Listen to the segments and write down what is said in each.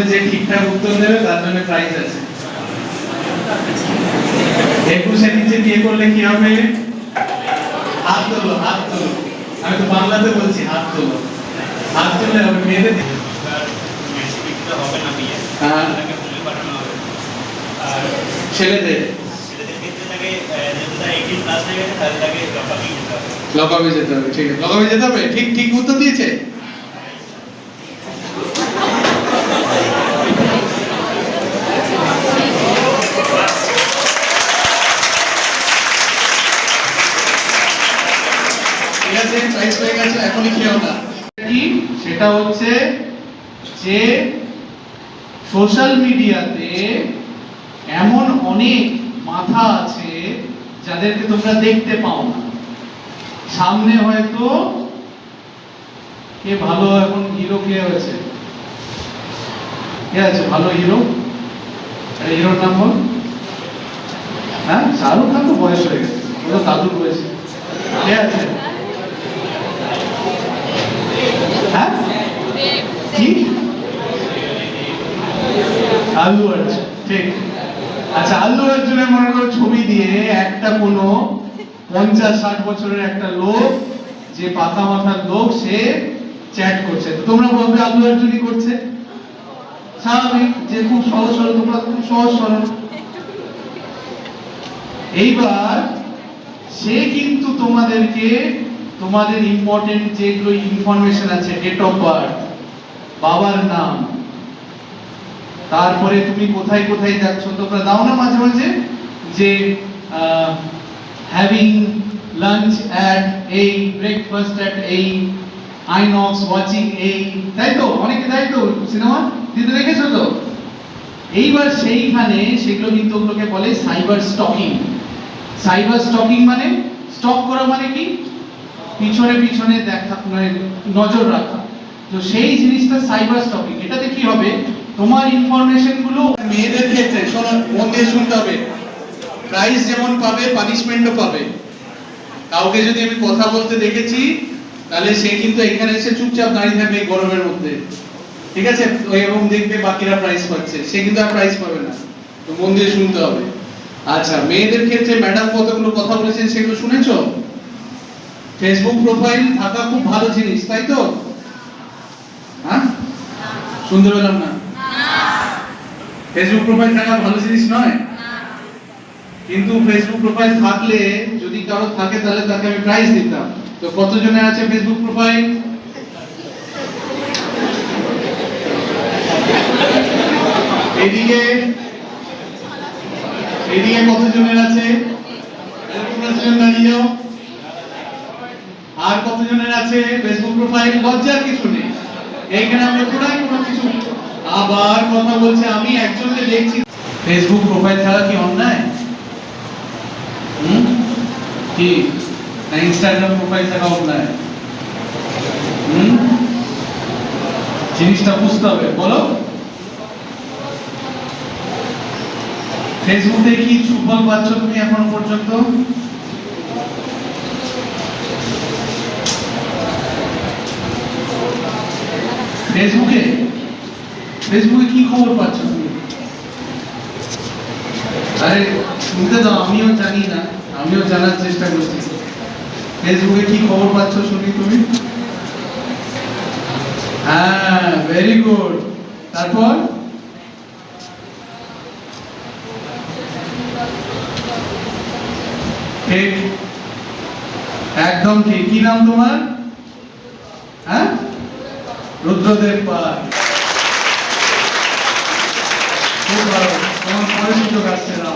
মধ্যে যে ঠিকঠাক উত্তর দেবে, তার জন্য প্রাইজ আছে। একুশের নিচে বিয়ে করলে কি হবে? হাত তোলো হাত তোলো। আমি তো বাংলাতে বলছি, হাত তোলো। হাত তুললে হবে মেয়েদের হ্যাঁ। ছেলেদের। লকাবে যেতে হবে, ঠিক লকাবে যেতে হবে, ঠিক ঠিক উত্তর দিয়েছে ঠিক আছে প্রাইস গেছে এখনই কি? সেটা হচ্ছে যে সোশ্যাল মিডিয়াতে এমন অনেক মাথা আছে যাদেরকে তোমরা দেখতে পাও না। সামনে হয়তো কে ভালো এখন হিরো কে হয়েছে? কে আছে? ভালো হিরো হিরোর নাম বল। হ্যাঁ? শাহরুখ খান তো বয়স হয়ে গেছে। দাদুর বয়সে। কে আছে হ্যাঁ কি? আল্লু অর্জুন, ঠিক। আচ্ছা আল্লু মনে করো ছবি দিয়ে একটা কোনো পঞ্চাশ ষাট বছরের একটা লোক, যে পাতা মাথার লোক, সে চ্যাট করছে। তোমরা বলবে আল্লু করছে? স্বাভাবিক যে খুব সহজ সরল, তোমরা খুব সহজ সরল। এইবার সে কিন্তু তোমাদেরকে, তোমাদের ইম্পর্টেন্ট যেগুলো ইনফরমেশন আছে ডেট অফ বার্থ বাবার নাম। তারপরে তুমি কোথায় কোথায় যাচ্ছ? তোমরা দাও না মাঝে মাঝে যে হ্যাভিং লাঞ্চ অ্যাট এই ব্রেকফাস্ট অ্যাট এই আইনক্স ওয়াচিং এই তাই তো? অনেকে তাই তো, সিনেমা? দিতে দেখেছ তো? এইবার সেইখানে সেগুলো কিন্তু ওগুলোকে বলে সাইবার স্টকিং সাইবার স্টকিং মানে স্টক করা মানে কি? পিছনে পিছনে দেখা মানে নজর রাখা। তো সেই জিনিসটা সাইবার স্টকিং এটাতে কি হবে? তোমার ইনফরমেশনগুলো মেয়েদের ক্ষেত্রে, শোনো মন দিয়ে শুনতে হবে। প্রাইস যেমন পাবে পানিশমেন্টও পাবে। কাউকে যদি আমি কথা বলতে দেখেছি, তাহলে সে কিন্তু এখানে এসে চুপচাপ দাঁড়িয়ে থাকবে গরমের মধ্যে। ঠিক আছে? এবং দেখবে বাকিরা প্রাইস পাচ্ছে। সে কিন্তু আর প্রাইস পাবে না। তো মন দিয়ে শুনতে হবে। আচ্ছা মেয়েদের ক্ষেত্রে ম্যাডাম কতগুলো কথা বলেছেন সেগুলো শুনেছো? ফেসবুক প্রোফাইল থাকা খুব ভালো জিনিস, তাই তো? শুনতে পেলাম না? ফেসবুক প্রোফাইল থাকা ভালো জিনিস নয়। কিন্তু ফেসবুক প্রোফাইল থাকলে যদি কারও থাকে, তাহলে তাকে আমি প্রাইজ দিতাম। তো কতজনের আছে ফেসবুক প্রোফাইল এদিকে এদিকে কতজনের আছে? দাঁড়িয়ে আর কতজনের আছে ফেসবুক প্রোফাইল লজ্জার কিছু নেই। এইখানে আমরা পুরাই কোনো কিছু। আবার কথা বলছে, আমি একজনকে দেখছি। ফেসবুক প্রোফাইল ছাড়া কি অন্যায়? কি? না ইনস্টাগ্রাম প্রোফাইল থাকা অন্যায়? জিনিসটা বুঝতে হবে, বলো। ফেসবুকে কি সুফল পাচ্ছ তুমি এখন পর্যন্ত? ফেসবুকে? ফেসবুকে কি খবর পাচ্ছ আরে শুনতে দাও আমিও জানি না, আমিও জানার চেষ্টা করছি। ফেসবুকে কি খবর পাচ্ছ শুনি তুমি? হ্যাঁ ভেরি গুড তারপর? একদম ঠিক। কি নাম তোমার? হ্যাঁ? রুদ্রদেব পাল। তোমার পরে সুযোগ আসছে না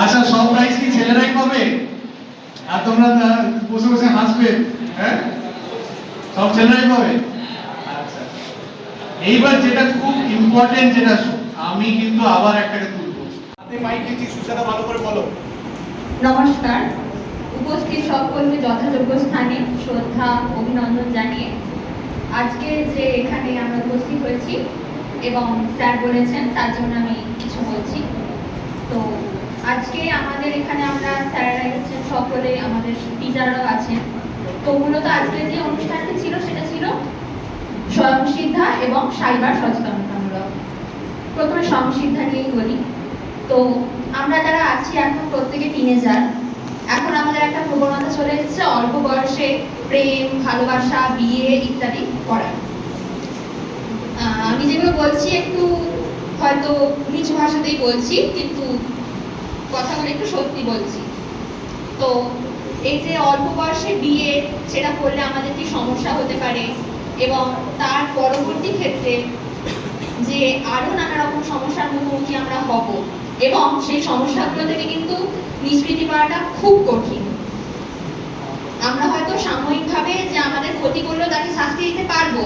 আচ্ছা সব প্রাইজ কি ছেলেরাই পাবে? আর তোমরা বসে বসে হাসবে হ্যাঁ? সব ছেলেরাই পাবে? আচ্ছা। এইবার যেটা খুব ইম্পর্টেন্ট যেটা আমি কিন্তু আবার একটাকে তুলবো। হাতে মাইক দিচ্ছি সুসাদা ভালো করে বলো। নমস্কার। উপস্থিত সকলকে যথাযোগ্য স্থানে শ্রদ্ধা অভিনন্দন জানিয়ে আজকে যে এখানে আমরা উপস্থিত হয়েছি এবং স্যার বলেছেন, তার জন্য আমি কিছু বলছি। তো আজকে আমাদের এখানে আমরা স্যাররা হচ্ছেন সকলে আমাদের টিচাররাও আছেন। তো মূলত আজকে যে অনুষ্ঠানটি ছিল, সেটা ছিল স্বয়ংসিদ্ধা এবং সাইবার সচেতনতামূলক। প্রথমে স্বয়ংসিদ্ধা নিয়েই বলি। তো আমরা যারা আছি এখন প্রত্যেকে টিনেজার প্রবণতা চলে এসেছে অল্প বয়সে প্রেম ভালোবাসা বিয়ে ইত্যাদি আহ, আমি যেগুলো বলছি একটু হয়তো নিচু ভাষাতেই বলছি কিন্তু কথাগুলো একটু সত্যি বলছি। তো এই যে অল্প বয়সে বিয়ে সেটা করলে আমাদের কি সমস্যা হতে পারে? এবং তার পরবর্তী ক্ষেত্রে যে আরও নানা রকম সমস্যার মুখোমুখি আমরা হব এবং সেই সমস্যাগুলো থেকে কিন্তু নিষ্কৃতি পাওয়াটা খুব কঠিন। সাময়িকভাবে যে আমাদের ক্ষতি করলেও তাকে শাস্তি দিতে পারব,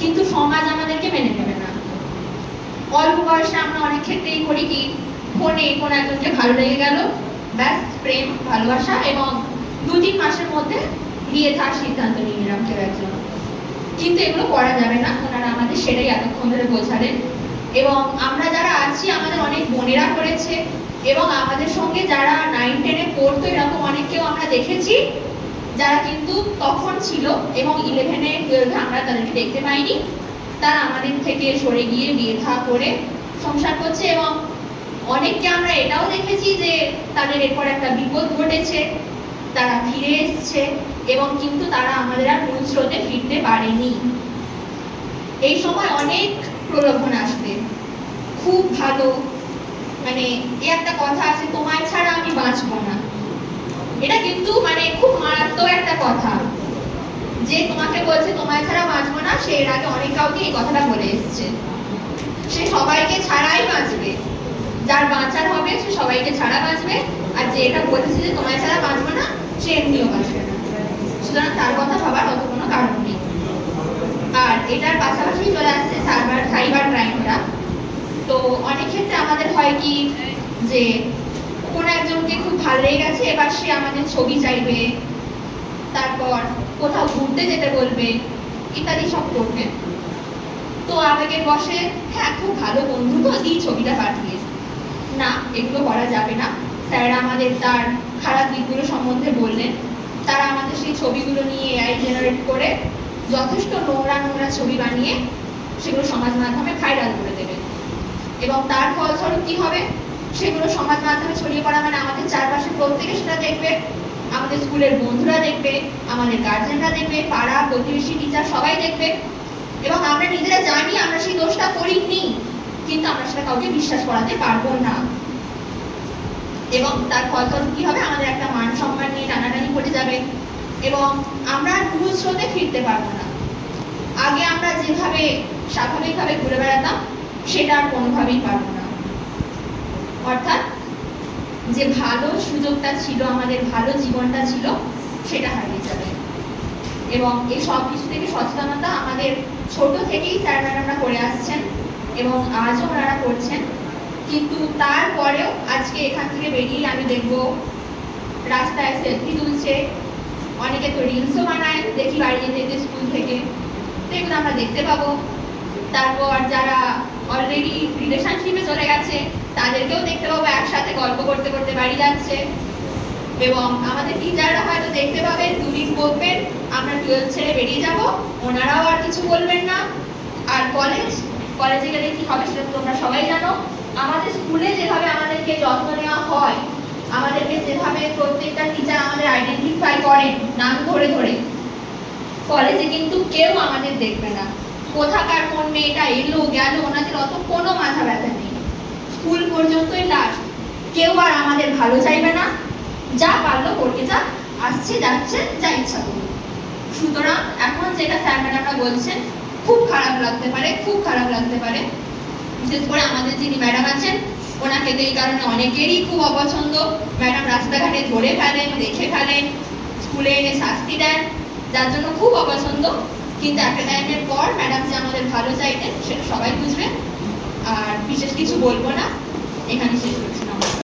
কিন্তু সমাজ আমাদেরকে মেনে নেবে না। অল্প বয়সে আমরা অনেক ক্ষেত্রেই করি কি, ফোনে কোনো একজনকে ভালো লেগে গেল, ব্যাস, প্রেম, ভালোবাসা এবং দু তিন মাসের মধ্যে বিয়ে থাকার সিদ্ধান্ত নিয়ে নিলাম কেউ একজন। কিন্তু এগুলো করা যাবে না, ওনারা আমাদের সেটাই এতক্ষণ ধরে বোঝালেন। এবং আমরা যারা আছি, আমাদের অনেক বোনেরা করেছে এবং আমাদের সঙ্গে যারা নাইন টেনে পড়তো, এরকম অনেককেও আমরা দেখেছি। যারা কিন্তু তখন ছিল এবং ইলেভেনে টুয়েলভে আমরা তাদেরকে দেখতে পাইনি, তারা আমাদের থেকে সরে গিয়ে বিয়ে থা করে সংসার করছে এবং অনেককে আমরা এটাও দেখেছি যে তাদের এরপর একটা বিপদ ঘটেছে, তারা ফিরে এসছে এবং কিন্তু তারা আমাদের আর মূল স্রোতে ফিরতে পারেনি। এই সময় অনেক প্রলোভন আসবে। খুব ভালো। মানে এ একটা কথা আছে, তোমায় ছাড়া আমি বাঁচবো না। এটা কিন্তু মানে খুব মারাত্মক একটা কথা। যে তোমাকে বলছে, তোমায় ছাড়া বাঁচবো না, সে এর আগে অনেক কাউকে এই কথাটা বলে এসছে। সে সবাইকে ছাড়াই বাঁচবে। যার বাঁচার হবে, সে সবাইকে ছাড়া বাঁচবে। আর যে এটা বলছে যে তোমায় ছাড়া বাঁচবো না, সে এমনিও বাঁচবে না। সুতরাং তার কথা ভাবার অত কোনো কারণ নেই। আর এটার পাশাপাশি চলে আসছে সাইবার সাইবার ক্রাইমটা তো অনেক ক্ষেত্রে আমাদের হয় কি যে কোনো একজনকে খুব ভালো লেগে গেছে, এবার সে আমাদের ছবি চাইবে, তারপর কোথাও ঘুরতে যেতে বলবে, ইত্যাদি সব করবে। তো আবেগের বসে হ্যাঁ খুব ভালো বন্ধু তো দিই ছবিটা পাঠিয়ে। না, এগুলো করা যাবে না। স্যার আমাদের তার খারাপ দিকগুলো সম্বন্ধে বললেন। তারা আমাদের সেই ছবিগুলো নিয়ে এআই জেনারেট করে যথেষ্ট নোংরা নোংরা ছবি বানিয়ে সেগুলো সমাজ মাধ্যমে ভাইরাল করে দেবে। এবং তার ফলস্বরূপ কি হবে? সেগুলো সমাজ মাধ্যমে ছড়িয়ে পড়া মানে আমাদের চারপাশে প্রত্যেকে সেটা দেখবে। আমাদের স্কুলের বন্ধুরা দেখবে, আমাদের গার্জেনরা দেখবে, পাড়া, প্রতিবেশী টিচার সবাই দেখবে। এবং আমরা নিজেরা জানি আমরা সেই দোষটা করিনি, কিন্তু আমরা সেটা কাউকে বিশ্বাস করাতে পারব না। এবং তার ফলস্বরূপ কি হবে? আমাদের একটা মান সম্মান নিয়ে টানাটানি পড়ে যাবে। এবং আমরা মূল স্রোতে ফিরতে পারব না। আগে আমরা যেভাবে স্বাভাবিকভাবে ঘুরে বেড়াতাম, সেটা আর কোনোভাবেই পারব অর্থাৎ যে ভালো সুযোগটা ছিল, আমাদের ভালো জীবনটা ছিল, সেটা হারিয়ে যাবে। এবং এই সব কিছু থেকে সচেতনতা আমাদের ছোট থেকেই স্যার ম্যাডামরা করে আসছেন এবং আজও ওনারা করছেন। কিন্তু তারপরেও আজকে এখান থেকে বেরিয়ে আমি দেখব, রাস্তায় সেলফি তুলছে, অনেকে তো রিলসও বানায়, দেখি বাড়ি যেতে স্কুল থেকে। তো এগুলো আমরা দেখতে পাবো। তারপর যারা অলরেডি রিলেশনশিপে চলে গেছে, তাদেরকেও দেখতে পাবো, একসাথে গল্প করতে করতে বাড়ি যাচ্ছে। এবং আমাদের টিচাররা হয়তো দেখতে পাবেন দুদিন বলবেন আমরা টুয়েলভ ছেড়ে বেরিয়ে যাব, ওনারাও আর কিছু বলবেন না। আর কলেজ কলেজে গেলে কি হবে সেটা তোমরা সবাই জানো। আমাদের স্কুলে যেভাবে আমাদেরকে যত্ন নেওয়া হয়, আমাদেরকে যেভাবে প্রত্যেকটা টিচার আমাদের আইডেন্টিফাই করেন, নাম ধরে ধরে কলেজে কিন্তু কেউ আমাদের দেখবে না। কোথাকার কোন মেয়েটা এলো, গেল, ওনাদের অত কোনো মাথা ব্যথা নেই। স্কুল পর্যন্তই লাস্ট কেউ আর আমাদের ভালো চাইবে না। যা পারল করতে যাক আসছে, যাচ্ছে, যা ইচ্ছা করুন সুতরাং এখন যেটা স্যার ম্যাডামরা বলছেন, খুব খারাপ লাগতে পারে, খুব খারাপ লাগতে পারে। বিশেষ করে আমাদের যিনি ম্যাডাম আছেন, ওনাকে তো এই কারণে অনেকেরই খুব অপছন্দ। ম্যাডাম রাস্তাঘাটে ধরে ফেলেন দেখে ফেলেন, স্কুলে এনে শাস্তি দেন, যার জন্য খুব অপছন্দ। কিন্তু একটা পর ম্যাডাম যে আমাদের ভালো চাইতেন, সেটা সবাই বুঝবে আর বিশেষ কিছু বলব না। এখানে শেষ করছি, নমস্কার।